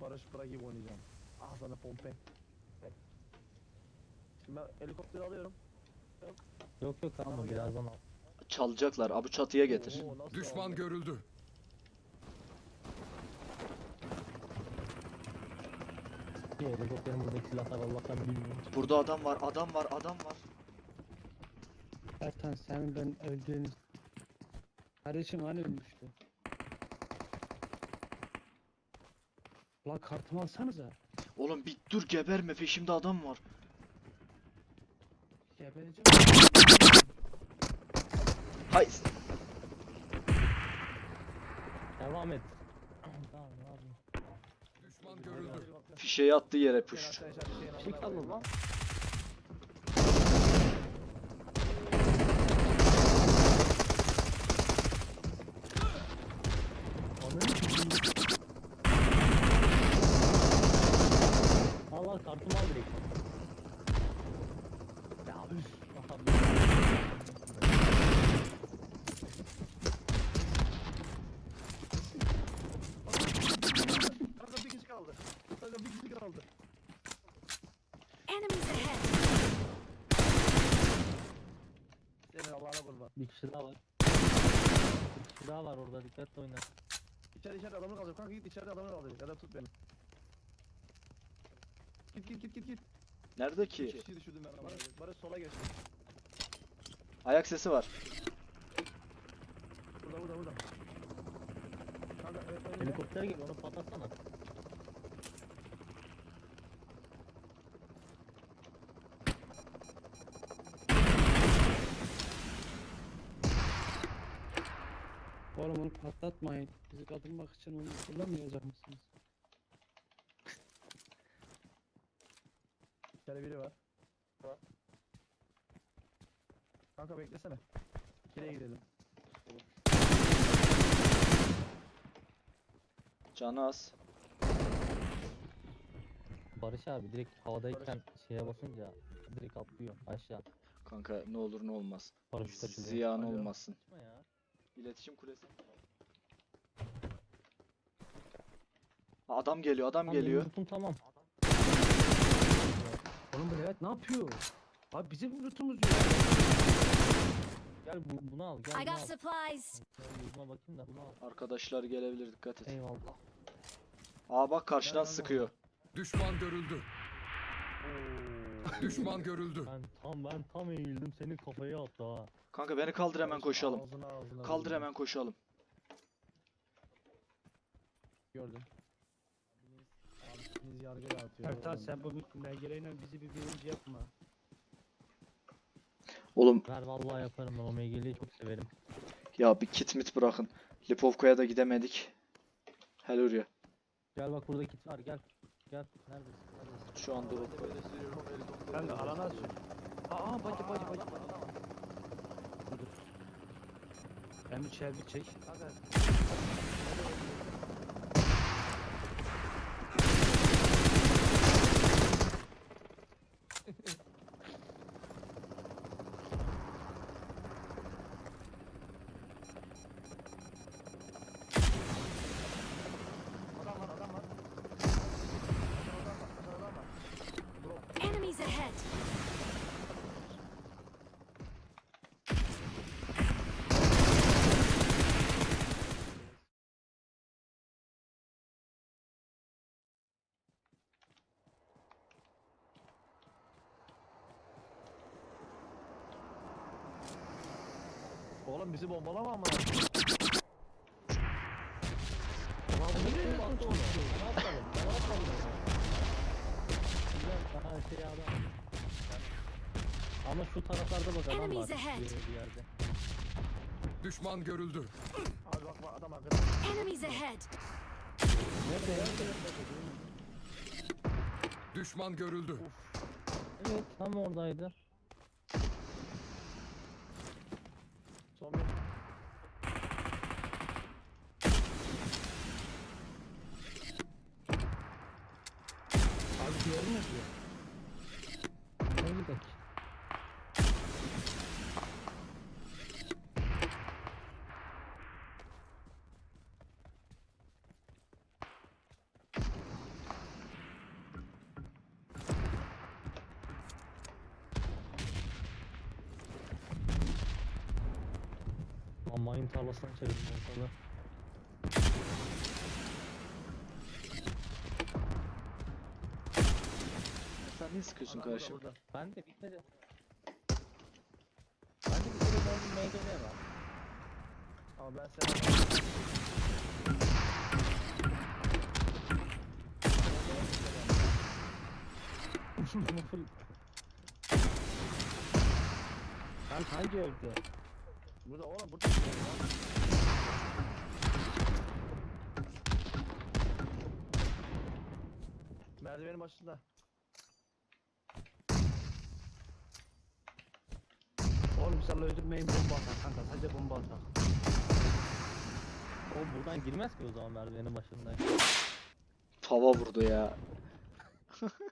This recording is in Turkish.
Barış Pıra gibi oynayacağım. Ah sana pompe. Evet. Şimdi ben helikopteri alıyorum. Yok yok tamam birazdan al. Çalacaklar. Abi çatıya getir. Oo, nasıl Düşman aldı? görüldü. Yok helikopterin buradaki silahlar Allah'tan bilmiyorum. Burada adam var. Adam var. Adam var. Ertan senin ben öldüğünüz kardeşim hani ölmüştü. La kartımı alsanıza. Oğlum bir dur geberme. Peşimde adam var. Gebereceğim. Hay. Devam et. tamam ne yapayım. Düşman görüldü. Fişeği attığı yere Sen push. aşağı aşağı bir şeyin Bir şey altına kaldı koy. lan. Ananı sikeyim. Al al kartımı al direkt. Ya üf. Aha, Kanka bir kişi kaldı. Kanka bir kişi kaldı. Enemies ahead! Allah'ına kurban. Bir kişi daha var. Bir kişi daha var orada dikkatli oyna. İçeri içeri adamı kaldır. Kanka git içeride adamı kaldır. Ya da tut beni. Git git git git git. Nerede Bir ki? kişi düşürdüm ben. Barış, Barış sola geç. Ayak sesi var. Burada burada burada. Kanka evet önüne. Helikopter geliyor onu patlatsana. Oğlum onu patlatmayın. Bizi kaldırmak için onu kullanmayacak mısınız? İçeri biri var. Kanka beklesene. İçeriye gidelim. Canı az. Barış abi direkt havadayken şeye basınca direkt atlıyor aşağı. Kanka ne olur ne olmaz. Paraşüt açılıyor. Ziyan Alo. olmasın. Ya. İletişim kulesi. Adam geliyor, adam Tam benim geliyor. lootum tamam. Oğlum bu Levent ne yapıyor? Abi bizim lootumuz yok. Gel bu, bunu al gel I bunu got al. supplies! Gel Buna bakayım da bunu al. Arkadaşlar gelebilir dikkat et. Eyvallah. Aa bak karşıdan Nereden sıkıyor. Düşman görüldü. Düşman görüldü. Ben tam ben tam eğildim senin kafaya attı ha. Kanka beni kaldır hemen koşalım. Ağzına ağzına Kaldır hemen koşalım. Gördüm. Abisiniz yargı dağıtıyor. Ertan oğlum. sen bu belgelerle bizi bir birinci yapma. Oğlum Ver vallahi yaparım ben o MGL'yi çok severim. ya bir kit mit bırakın. Lipovka'ya da gidemedik. Hel oraya. Gel bak burada kit var gel. Gel neredesin? neredesin? Şu an drop. Kanka alana sür. Aa bacı bacı bacı. Dur. Ben bir çelbi çek. Adam Oğlum bizi bombalama ama. Lan bu ne lan oğlum? Ne yapalım? Ne yapalım? Güzel daha şey adam. Ama şu taraflarda bak adam var. Enemies ahead. Bir, bir yerde. Düşman görüldü. Abi bak bak adam arkada. Enemies ahead! Nerede ya? Düşman görüldü. Evet tam oradaydı. Ama mayın tarlasına çevirdim ortada. Sen niye sıkıyorsun Adam kardeşim? burada. Ben de bitmedi. Ben de bir kere gördüm MGD var. Ama ben sana... Bunu full Lan hangi evde? Burada oğlum burada. bir şey. Merdivenin başında. Oğlum sen öldürmeyin bomba atar kanka sadece bomba atar. o buradan girmez ki o zaman merdivenin başındayken. Tava vurdu ya.